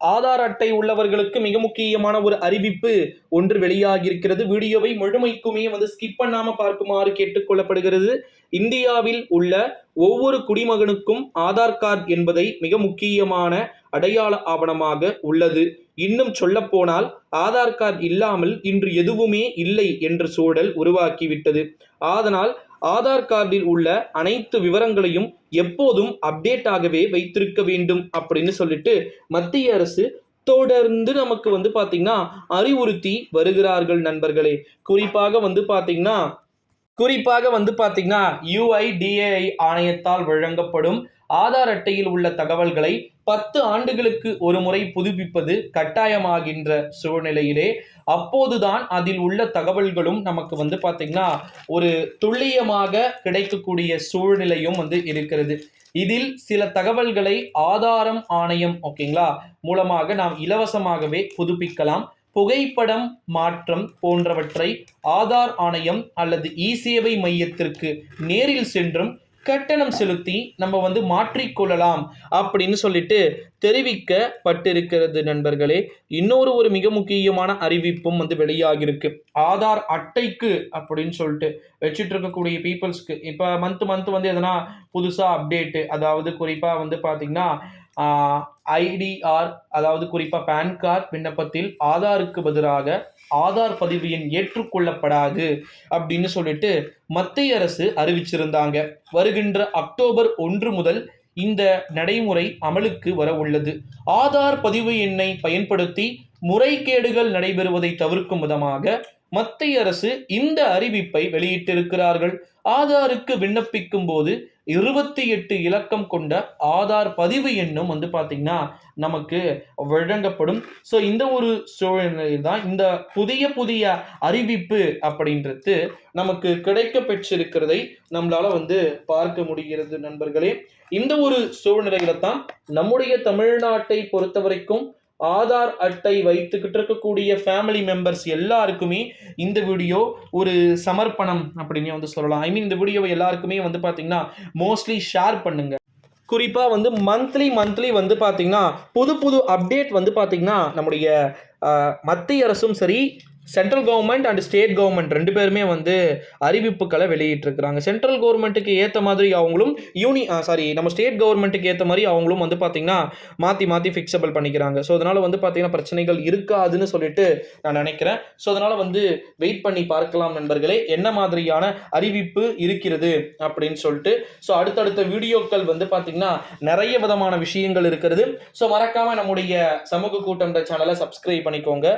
ஆதார் அட்டை உள்ளவர்களுக்கு மிக முக்கியமான ஒரு அறிவிப்பு ஒன்று வெளியாகியிருக்கிறது. வீடியோவை முழுமைக்குமே வந்து ஸ்கிப் பண்ணாம பார்க்குமாறு கேட்டுக்கொள்ளப்படுகிறது. இந்தியாவில் உள்ள ஒவ்வொரு குடிமகனுக்கும் ஆதார் கார்டு என்பதை மிக முக்கியமான அடையாள ஆவணமாக உள்ளது. இன்னும் சொல்லப்போனால் ஆதார் கார்டு இல்லாமல் இன்று எதுவுமே இல்லை என்ற சூழல் உருவாக்கிவிட்டது. அதனால் ஆதார் கார்டில் உள்ள அனைத்து விவரங்களையும் எப்போதும் அப்டேட் ஆகவே வைத்திருக்க வேண்டும் அப்படின்னு சொல்லிட்டு மத்திய அரசு தொடர்ந்து நமக்கு வந்து பார்த்தீங்கன்னா அறிவுறுத்தி வருகிறார்கள் நண்பர்களே. குறிப்பாக வந்து பார்த்தீங்கன்னா குறிப்பாக வந்து பார்த்தீங்கன்னா யுஐடிஏஐ ஆணையத்தால் வழங்கப்படும் ஆதார் அட்டையில் உள்ள தகவல்களை பத்து ஆண்டுகளுக்கு ஒரு முறை புதுப்பிப்பது கட்டாயமாகின்ற சூழ்நிலையிலே அப்போதுதான் அதில் உள்ள தகவல்களும் நமக்கு வந்து பார்த்திங்கன்னா ஒரு துல்லியமாக கிடைக்கக்கூடிய சூழ்நிலையும் வந்து இருக்கிறது. இதில் சில தகவல்களை ஆதாரம் ஆணையம் ஓகேங்களா? மூலமாக நாம் இலவசமாகவே புதுப்பிக்கலாம். புகைப்படம் மாற்றம் போன்றவற்றை ஆதார் ஆணையம் அல்லது இ சேவை மையத்திற்கு நேரில் சென்றும் கட்டணம் செலுத்தி நம்ம வந்து மாற்றிக்கொள்ளலாம் அப்படின்னு சொல்லிட்டு தெரிவிக்கப்பட்டிருக்கிறது நண்பர்களே. இன்னொரு ஒரு மிக முக்கியமான அறிவிப்பும் வந்து வெளியாகிருக்கு ஆதார் அட்டைக்கு அப்படின்னு சொல்லிட்டு வச்சுட்டு இருக்கக்கூடிய பீப்புள்ஸ்க்கு இப்போ மந்த் மந்த் வந்து எதனா புதுசாக அப்டேட்டு அதாவது குறிப்பாக வந்து பார்த்தீங்கன்னா ஐடிஆர் அதாவது குறிப்பாக பேன் கார்டு விண்ணப்பத்தில் ஆதாருக்கு பதிலாக ஆதார் பதிவு எண் ஏற்றுக்கொள்ளப்படாது அப்படின்னு சொல்லிட்டு மத்திய அரசு அறிவிச்சிருந்தாங்க. வருகின்ற அக்டோபர் ஒன்று முதல் இந்த நடைமுறை அமலுக்கு வர உள்ளது. ஆதார் பதிவு எண்ணை பயன்படுத்தி முறைகேடுகள் நடைபெறுவதை தவிர்க்கும் விதமாக மத்திய அரசு இந்த அறிவிப்பை வெளியிட்டிருக்கிறார்கள். ஆதாருக்கு விண்ணப்பிக்கும் போது இருபத்தி எட்டு இலக்கம் கொண்ட ஆதார் பதிவு எண்ணும் வந்து பார்த்திங்கன்னா நமக்கு வழங்கப்படும். ஸோ இந்த ஒரு சூழ்நிலையில் தான் இந்த புதிய புதிய அறிவிப்பு அப்படின்றது நமக்கு கிடைக்க பெற்றிருக்கிறதை நம்மளால் வந்து பார்க்க முடிகிறது நண்பர்களே. இந்த ஒரு சூழ்நிலையில தான் நம்முடைய தமிழ்நாட்டை பொறுத்த வரைக்கும் ஆதார் அட்டை வைத்துக்கிட்டு இருக்கக்கூடிய ஃபேமிலி மெம்பர்ஸ் எல்லாருக்குமே இந்த வீடியோ ஒரு சமர்ப்பணம் அப்படின்னு வந்து சொல்லலாம். ஐ மீன் இந்த வீடியோவை எல்லாருக்குமே வந்து பார்த்தீங்கன்னா மோஸ்ட்லி ஷேர் பண்ணுங்க. குறிப்பாக வந்து மந்த்லி மந்த்லி வந்து பார்த்தீங்கன்னா புது புது அப்டேட் வந்து பார்த்தீங்கன்னா நம்முடைய மத்திய அரசும் சரி central government and state government ரெண்டு பேருமே வந்து அறிவிப்புகளை வெளியிட்டிருக்கிறாங்க. சென்ட்ரல் கவர்மெண்ட்டுக்கு ஏற்ற மாதிரி அவங்களும் யூனி சாரி நம்ம ஸ்டேட் கவர்மெண்ட்டுக்கு ஏற்ற மாதிரி அவங்களும் வந்து பார்த்திங்கன்னா மாற்றி மாற்றி ஃபிக்ஸபிள் பண்ணிக்கிறாங்க. ஸோ அதனால் வந்து பார்த்திங்கன்னா பிரச்சனைகள் இருக்காதுன்னு சொல்லிட்டு நான் நினைக்கிறேன். ஸோ அதனால் வந்து வெயிட் பண்ணி பார்க்கலாம் நண்பர்களே என்ன மாதிரியான அறிவிப்பு இருக்கிறது அப்படின்னு சொல்லிட்டு. ஸோ அடுத்தடுத்த வீடியோக்கள் வந்து பார்த்திங்கன்னா நிறைய விதமான விஷயங்கள் இருக்கிறது. ஸோ மறக்காமல் நம்முடைய சமூக கூட்டம் சேனலை சப்ஸ்கிரைப் பண்ணிக்கோங்க.